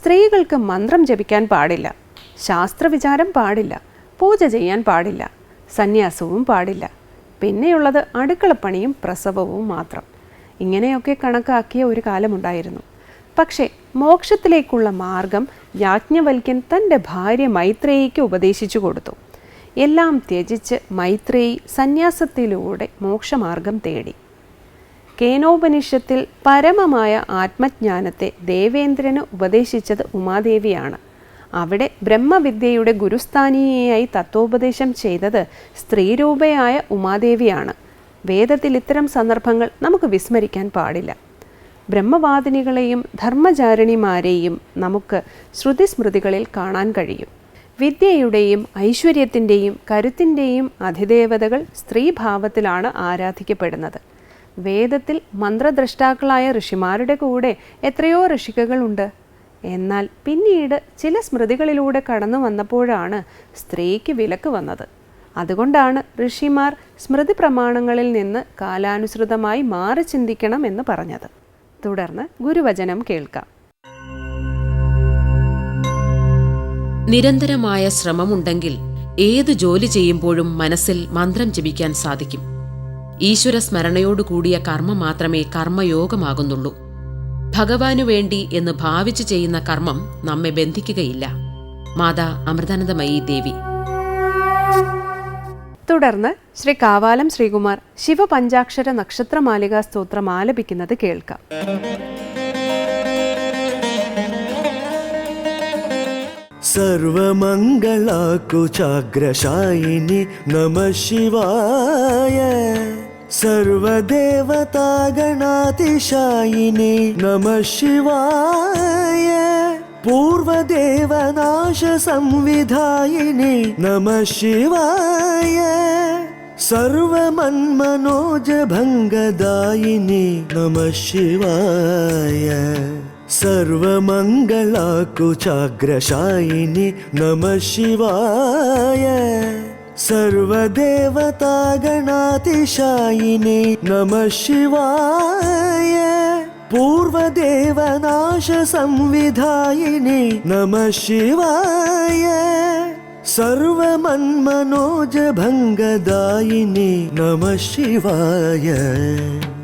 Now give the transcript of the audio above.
സ്ത്രീകൾക്ക് മന്ത്രം ജപിക്കാൻ പാടില്ല. ശാസ്ത്രവിചാരം പാടില്ല. പൂജ ചെയ്യാൻ പാടില്ല. സന്യാസവും പാടില്ല. പിന്നെയുള്ളത് അടുക്കളപ്പണിയും പ്രസവവും മാത്രം. ഇങ്ങനെയൊക്കെ കണക്കാക്കിയ ഒരു കാലമുണ്ടായിരുന്നു. പക്ഷേ മോക്ഷത്തിലേക്കുള്ള മാർഗം യാജ്ഞവൽക്യൻ തന്റെ ഭാര്യ മൈത്രേയിക്ക് ഉപദേശിച്ചു കൊടുത്തു. എല്ലാം ത്യജിച്ച് മൈത്രേയി സന്യാസത്തിലൂടെ മോക്ഷമാർഗം തേടി. കേനോപനിഷത്തിൽ പരമമായ ആത്മജ്ഞാനത്തെ ദേവേന്ദ്രന് ഉപദേശിച്ചത് ഉമാദേവിയാണ്. അവിടെ ബ്രഹ്മവിദ്യയുടെ ഗുരുസ്ഥാനീയയായി തത്വോപദേശം ചെയ്തത് സ്ത്രീരൂപയായ ഉമാദേവിയാണ്. വേദത്തിൽ ഇത്തരം സന്ദർഭങ്ങൾ നമുക്ക് വിസ്മരിക്കാൻ പാടില്ല. ബ്രഹ്മവാദിനികളെയും ധർമ്മചാരിണിമാരെയും നമുക്ക് ശ്രുതിസ്മൃതികളിൽ കാണാൻ കഴിയും. വിദ്യയുടെയും ഐശ്വര്യത്തിന്റെയും കരുത്തിന്റെയും അധിദേവതകൾ സ്ത്രീഭാവത്തിലാണ് ആരാധിക്കപ്പെടുന്നത്. വേദത്തിൽ മന്ത്രദ്രഷ്ടാക്കളായ ഋഷിമാരുടെ കൂടെ എത്രയോ ഋഷികകളുണ്ട്. എന്നാൽ പിന്നീട് ചില സ്മൃതികളിലൂടെ കടന്നു വന്നപ്പോഴാണ് സ്ത്രീക്ക് വിലക്ക് വന്നത്. അതുകൊണ്ടാണ് ഋഷിമാർ സ്മൃതി പ്രമാണങ്ങളിൽ നിന്ന് കാലാനുസൃതമായി മാറി ചിന്തിക്കണം എന്ന് പറഞ്ഞത്. തുടർന്ന് ഗുരുവചനം കേൾക്കാം. നിരന്തരമായ ശ്രമമുണ്ടെങ്കിൽ ഏത് ജോലി ചെയ്യുമ്പോഴും മനസ്സിൽ മന്ത്രം ജപിക്കാൻ സാധിക്കും. ഈശ്വര സ്മരണയോടുകൂടിയ കർമ്മം മാത്രമേ കർമ്മയോഗമാകുന്നുള്ളൂ. ഭഗവാനു വേണ്ടി എന്ന് ഭാവിച്ചു ചെയ്യുന്ന കർമ്മം നമ്മെ ബന്ധിക്കുകയില്ല. മാതാ അമൃതാനന്ദമയി ദേവി. തുടർന്ന് ശ്രീ കാവാലം ശ്രീകുമാർ ശിവപഞ്ചാക്ഷര നക്ഷത്രമാലിക സ്തോത്രം ആലപിക്കുന്നത് കേൾക്കാം. സർവമംഗളാകുചാഗ്രശായിനി നമ ശിവായ. സർവദേവതാഗണാതിശായിനി നമ ശിവായ. പൂർവദേവനാശ സംവിധായിനി നമ ശിവായ. സർവമന്മനോജഭംഗദായിനി നമ ശിവായ. സർവമംഗളാക്കുചാഗ്രശായിനി നമ ശിവായ. शिवाय सर्वदेवतागणातिशायिनि नमः शिवाय। पूर्वदेवनाशसंविधायिनि नमः शिवाय। सर्वमन्मनोजभङ्गदायिनि नमः शिवाय।